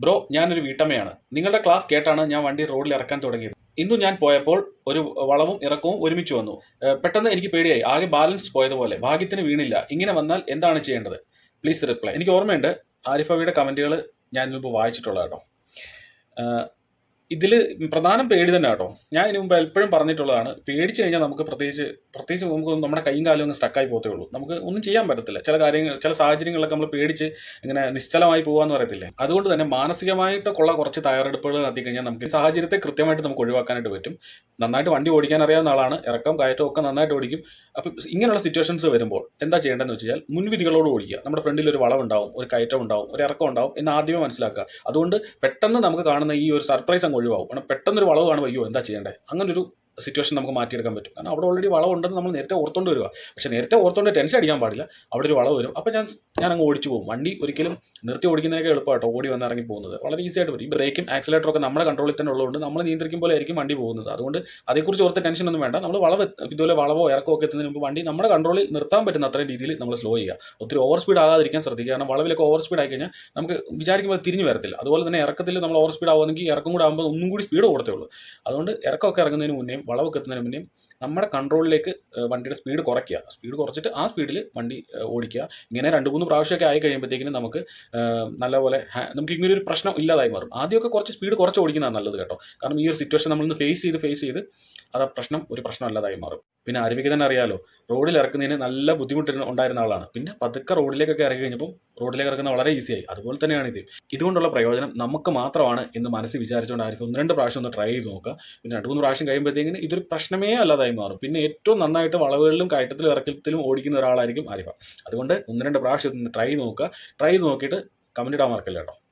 Bro ഞാനൊരു വീട്ടമ്മയാണ്. നിങ്ങളുടെ class കേട്ടാണ് ഞാൻ വണ്ടി റോഡിൽ ഇറക്കാൻ തുടങ്ങിയത്. ഇന്ന് ഞാൻ പോയപ്പോൾ ഒരു വളവും ഇറക്കവും ഒരുമിച്ച് വന്നു. പെട്ടെന്ന് എനിക്ക് പേടിയായി. ആകെ ബാലൻസ് പോയതുപോലെ. ഭാഗ്യത്തിന് വീണില്ല. ഇങ്ങനെ വന്നാൽ എന്താണ് ചെയ്യേണ്ടത്? പ്ലീസ് റിപ്ലൈ എനിക്ക് ഓർമ്മയുണ്ട് ആരിഫവിയുടെ കമന്റുകൾ ഞാൻ മുമ്പ് വായിച്ചിട്ടുള്ള ഇതിൽ പ്രധാനം പേടി തന്നെ കേട്ടോ. ഞാൻ ഇതിനു മുമ്പ് എപ്പോഴും പറഞ്ഞിട്ടുള്ളതാണ് പേടിച്ചു കഴിഞ്ഞാൽ നമുക്ക് പ്രത്യേകിച്ച് പ്രത്യേകിച്ച് നമുക്ക് നമ്മുടെ കൈയും കാലും അങ്ങ് സ്റ്റക്കായി പോത്തേ ഉള്ളൂ. നമുക്ക് ഒന്നും ചെയ്യാൻ പറ്റത്തില്ല. ചില കാര്യങ്ങൾ ചില സാഹചര്യങ്ങളൊക്കെ നമ്മൾ പേടിച്ച് ഇങ്ങനെ നിശ്ചലമായി പോകാന്ന് പറയത്തില്ലേ? അതുകൊണ്ട് തന്നെ മാനസികമായിട്ടൊക്കെയുള്ള കുറച്ച് തയ്യാറെടുപ്പുകൾ നടത്തി കഴിഞ്ഞാൽ നമുക്ക് സാഹചര്യത്തെ കൃത്യമായിട്ട് നമുക്ക് ഒഴിവാക്കാനായിട്ട് പറ്റും. നന്നായിട്ട് വണ്ടി ഓടിക്കാൻ അറിയാവുന്ന ആളാണ്. ഇറക്കം കയറ്റം ഒക്കെ നന്നായിട്ട് ഓടിക്കും. അപ്പം ഇങ്ങനെയുള്ള സിറ്റുവേഷൻസ് വരുമ്പോൾ എന്താ ചെയ്യേണ്ടതെന്ന് വെച്ചാൽ മുൻവിധികളോട് ഓടിക്കുക. നമ്മുടെ ഫ്രണ്ടിൽ ഒരു വളവുണ്ടാവും ഒരു കയറ്റം ഉണ്ടാവും ഒരു ഇറക്കം ഉണ്ടാവും എന്ന് ആദ്യമേ മനസ്സിലാക്കുക. അതുകൊണ്ട് പെട്ടെന്ന് നമുക്ക് കാണുന്ന ഈ ഒരു സർപ്രൈസ് അങ്ങ് ഒഴിവാകും. കാരണം പെട്ടെന്ന് ഒരു വളവ് കാണുമ്പോൾ അയ്യോ എന്താ ചെയ്യേണ്ടത് അങ്ങനൊരു സിറ്റുവേഷൻ നമുക്ക് മാറ്റിയെടുക്കാൻ പറ്റും. കാരണം അവിടെ ഓൾറെഡി വളം ഉണ്ടെന്ന് നമ്മൾ നേരത്തെ ഓർത്തോണ്ട് വരിക. പക്ഷേ നേരത്തെ ഓർത്തോണ്ട് ടെൻഷൻ അടിക്കാൻ പാടില്ല. അവിടെ ഒരു വളവ് വരും. അപ്പോൾ ഞാൻ ഞാൻ അങ്ങ് ഓടിച്ചു പോകും. വണ്ടി ഒരിക്കലും നിർത്തി ഓടിക്കുന്നതിനൊക്കെ എളുപ്പമായിട്ടോ ഓടി വന്ന് ഇറങ്ങി പോകുന്നത്. വളരെ ഈസി ആയിട്ട് പറ്റും. ഈ ബ്രേക്കും ആക്സിലേറ്ററും ഒക്കെ നമ്മുടെ കൺട്രോളിൽ തന്നെ ഉള്ളതുകൊണ്ട് നമ്മൾ നിയന്ത്രിക്കും പോലെ ആയിരിക്കും വണ്ടി പോകുന്നത്. അതുകൊണ്ട് അതേക്കുറിച്ച് ഓർത്ത് ടെൻഷൻ ഒന്നും വേണ്ട. നമ്മൾ വളവ് ഇതുപോലെ വളവോ ഇറക്കോ ഒക്കെ എത്തുന്നതിന് മുമ്പ് വണ്ടി നമ്മുടെ കൺട്രോളിൽ നിർത്താൻ പറ്റുന്ന അത്രയും രീതിയിൽ നമ്മൾ സ്ലോ ചെയ്യുക. ഒത്തിരി ഓവർ സ്പീഡ് ആകാതിരിക്കാൻ ശ്രദ്ധിക്കുക. കാരണം വളവിലൊക്കെ ഓവർ സ്പീഡ് ആയി കഴിഞ്ഞാൽ നമുക്ക് വിചാരിക്കുമ്പോൾ തിരിഞ്ഞു വരത്തില്ല. അതുപോലെ തന്നെ ഇറക്കത്തിൽ നമ്മൾ ഓവർ സ്പീഡ് ആവുമെങ്കിൽ ഇറക്കം കൂടെ ആകുമ്പോൾ ഒന്നും കൂടി സ്പീഡ് കൊടുത്തേ ഉള്ളൂ. അതുകൊണ്ട് ഇറക്കമൊക്കെ ഇറങ്ങുന്നതിന് മുന്നേയും വളവൊക്കെ എത്തുന്നതിന് മുന്നേയും നമ്മുടെ കൺട്രോളിലേക്ക് വണ്ടിയുടെ സ്പീഡ് കുറയ്ക്കുക. സ്പീഡ് കുറച്ചിട്ട് ആ സ്പീഡിൽ വണ്ടി ഓടിക്കുക. ഇങ്ങനെ രണ്ട് മൂന്ന് പ്രാവശ്യമൊക്കെ ആയി കഴിയുമ്പോഴത്തേക്കിനും നമുക്ക് നല്ലപോലെ നമുക്ക് ഇങ്ങനെ ഒരു പ്രശ്നം ഇല്ലാതായി മാറും. ആദ്യമൊക്കെ കുറച്ച് സ്പീഡ് കുറച്ച് ഓടിക്കുന്നതാണ് നല്ലത് കേട്ടോ. കാരണം ഈ ഒരു സിറ്റുവേഷൻ നമ്മളിന്ന് ഫേസ് ചെയ്ത് ഫേസ് ചെയ്ത് അത് പ്രശ്നം ഒരു പ്രശ്നം അല്ലാതായി മാറും. പിന്നെ അരുവിക്ക് തന്നെ അറിയാലോ റോഡിൽ ഇറക്കുന്നതിന് നല്ല ബുദ്ധിമുട്ട് ഉണ്ടായിരുന്ന ആളാണ്. പിന്നെ പതുക്കെ റോഡിലേക്കൊക്കെ ഇറങ്ങി കഴിഞ്ഞപ്പോൾ റോഡിലേക്ക് ഇറക്കുന്നത് വളരെ ഈസിയായി അതുപോലെ തന്നെയാണ് ഇത്. ഇതുകൊണ്ടുള്ള പ്രയോജനം നമുക്ക് മാത്രമാണ് എന്ന് മനസ്സിൽ വിചാരിച്ചുകൊണ്ട് ആയിരിക്കും ഒന്ന് രണ്ട് പ്രാവശ്യം ഒന്ന് ട്രൈ ചെയ്ത് നോക്കുക. പിന്നെ രണ്ട് മൂന്ന് പ്രാവശ്യം കഴിയുമ്പോഴത്തേക്കിന് ഇതൊരു പ്രശ്നമേ അല്ലാതായി മാറും. പിന്നെ ഏറ്റവും നന്നായിട്ട് വളവുകളിലും കയറ്റത്തിലും ഇറക്കത്തിലും ഓടിക്കുന്ന ഒരാളായിരിക്കും ആരിഫ. അതുകൊണ്ട് ഒന്ന് രണ്ട് പ്രാവശ്യം ട്രൈ നോക്കുക. ട്രൈ നോക്കിയിട്ട് കമന്റ് ഇടാൻ മറക്കില്ല കേട്ടോ.